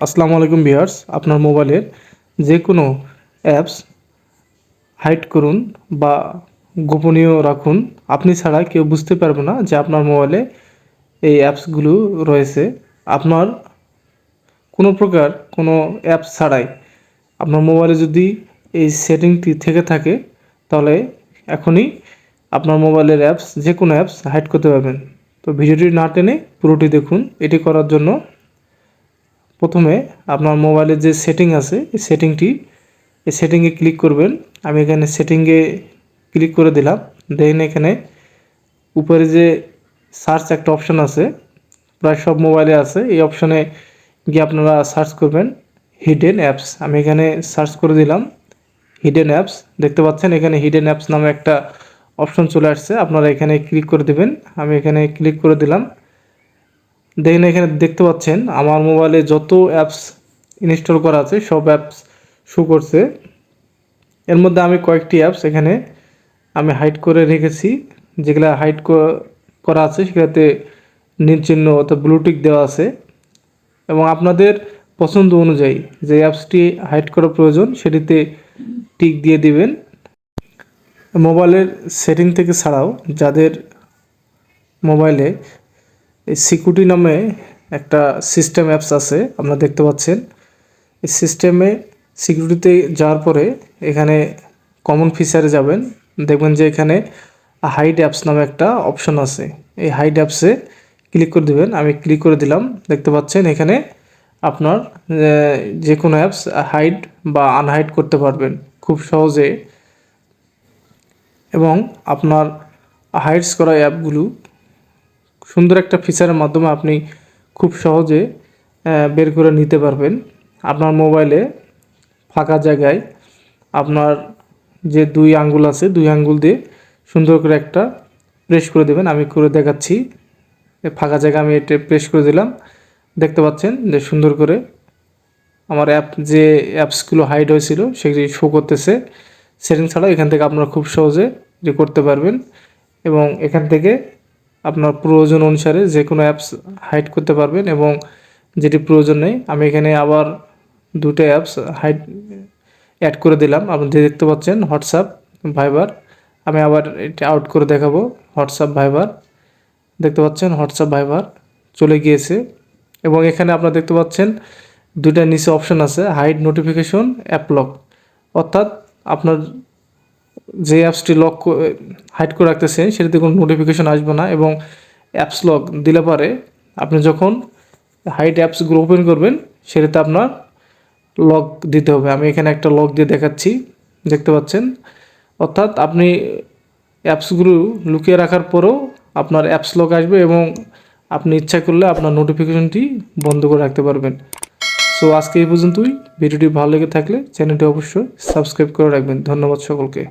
আসসালামু আলাইকুম ভিউয়ার্স, আপনার মোবাইলের যে কোনো অ্যাপস হাইড করুন বা গোপনীয় রাখুন। আপনি ছাড়া কেউ বুঝতে পারবে না যে আপনার মোবাইলে এই অ্যাপসগুলো রয়েছে। আপনার কোনো প্রকার কোনো অ্যাপস ছাড়াই আপনার মোবাইলে যদি এই সেটিংটি থেকে থাকে, তাহলে এখনই আপনার মোবাইলের অ্যাপস যে কোনো অ্যাপস হাইড করতে পারবেন। তো ভিডিওটি না টেনে পুরোটি দেখুন। এটি করার জন্য প্রথমে আপনার মোবাইলের যে সেটিং আছে, এই সেটিংটি এই সেটিংয়ে ক্লিক করবেন। আমি এখানে সেটিংয়ে ক্লিক করে দিলাম। দেখেন এখানে উপরে যে সার্চ একটা অপশন আছে, প্রায় সব মোবাইলে আছে। এই অপশনে গিয়ে আপনারা সার্চ করবেন হিডেন অ্যাপস আমি এখানে সার্চ করে দিলাম হিডেন অ্যাপস দেখতে পাচ্ছেন এখানে হিডেন অ্যাপস নামে একটা অপশন চলে আসছে। আপনারা এখানে ক্লিক করে দেবেন। আমি এখানে ক্লিক করে দিলাম। দেখেন এখানে দেখতে পাচ্ছেন, আমার মোবাইলে যত অ্যাপস ইনস্টল করা আছে, সব অ্যাপস শো করছে। এর মধ্যে আমি কয়েকটি অ্যাপস এখানে আমি হাইড করে রেখেছি, যেগুলো হাইড করা আছে, সেগুলোতে নীল চিহ্ন অর্থাৎ ব্লুটিক দেওয়া আছে। এবং আপনাদের পছন্দ অনুযায়ী যে অ্যাপসটি হাইড করা প্রয়োজন, সেটিতে টিক দিয়ে দিবেন। মোবাইলের সেটিং থেকে ছাড়াও যাদের মোবাইলে এই সিকিউরিটি নামে একটা সিস্টেম অ্যাপস আছে, আপনারা দেখতে পাচ্ছেন। এই সিস্টেমে সিকিউরিটিতে যাওয়ার পরে এখানে কমন ফিচারে যাবেন। দেখবেন যে এখানে হাইড অ্যাপস নামে একটা অপশন আছে। এই হাইড অ্যাপসে ক্লিক করে দেবেন, আমি ক্লিক করে দিলাম। দেখতে পাচ্ছেন এখানে আপনার যে কোনো অ্যাপস হাইড বা আনহাইড করতে পারবেন খুব সহজে। এবং আপনার হাইডস করা অ্যাপগুলো সুন্দর একটা ফিচারের মাধ্যমে আপনি খুব সহজে বের করে নিতে পারবেন। আপনার মোবাইলে ফাঁকা জায়গায় আপনার যে দুই আঙ্গুল আছে, দুই আঙ্গুল দিয়ে সুন্দর করে একটা প্রেস করে দেবেন। আমি করে দেখাচ্ছি। ফাঁকা জায়গা আমি এটা প্রেস করে দিলাম। দেখতে পাচ্ছেন যে সুন্দর করে আমার অ্যাপ যে অ্যাপসগুলো হাইড হয়েছিল, সেগুলি শো করতেছে। সেটিং ছাড়াও এখান থেকে আপনারা খুব সহজে যে করতে পারবেন এবং এখান থেকে আপনার প্রয়োজন অনুসারে যে কোনো অ্যাপস হাইড করতে পারবেন এবং যেটি প্রয়োজন নেই, আমি এখানে আবার দুটো অ্যাপস হাইড অ্যাড করে দিলাম। আপনি যে দেখতে পাচ্ছেন হোয়াটসঅ্যাপ ভাইবার আমি আবার এটা আউট করে দেখাবো। হোয়াটসঅ্যাপ ভাইবার দেখতে পাচ্ছেন হোয়াটসঅ্যাপ ভাইবার চলে গিয়েছে। এবং এখানে আপনারা দেখতে পাচ্ছেন, দুইটা নিচে অপশন আছে হাইড নোটিফিকেশন অ্যাপ লক অর্থাৎ আপনার যে অ্যাপসটি লক হাইড করে রাখতেছে, সেটাতে কোনো নোটিফিকেশন আসবে না এবং অ্যাপস লক দিলে পারে আপনি যখন হাইড অ্যাপসগুলো ওপেন করবেন, সেটাতে আপনার লক দিতে হবে। আমি এখানে একটা লক দিয়ে দেখাচ্ছি, দেখতে পাচ্ছেন? অর্থাৎ আপনি অ্যাপসগুলো লুকিয়ে রাখার পরেও আপনার অ্যাপস লক আসবে এবং আপনি ইচ্ছা করলে আপনার নোটিফিকেশনটি বন্ধ করে রাখতে পারবেন। সো আজকে এই পর্যন্তই। ভিডিওটি ভালো লেগে থাকলে চ্যানেলটি অবশ্যই সাবস্ক্রাইব করে রাখবেন। ধন্যবাদ সকলকে।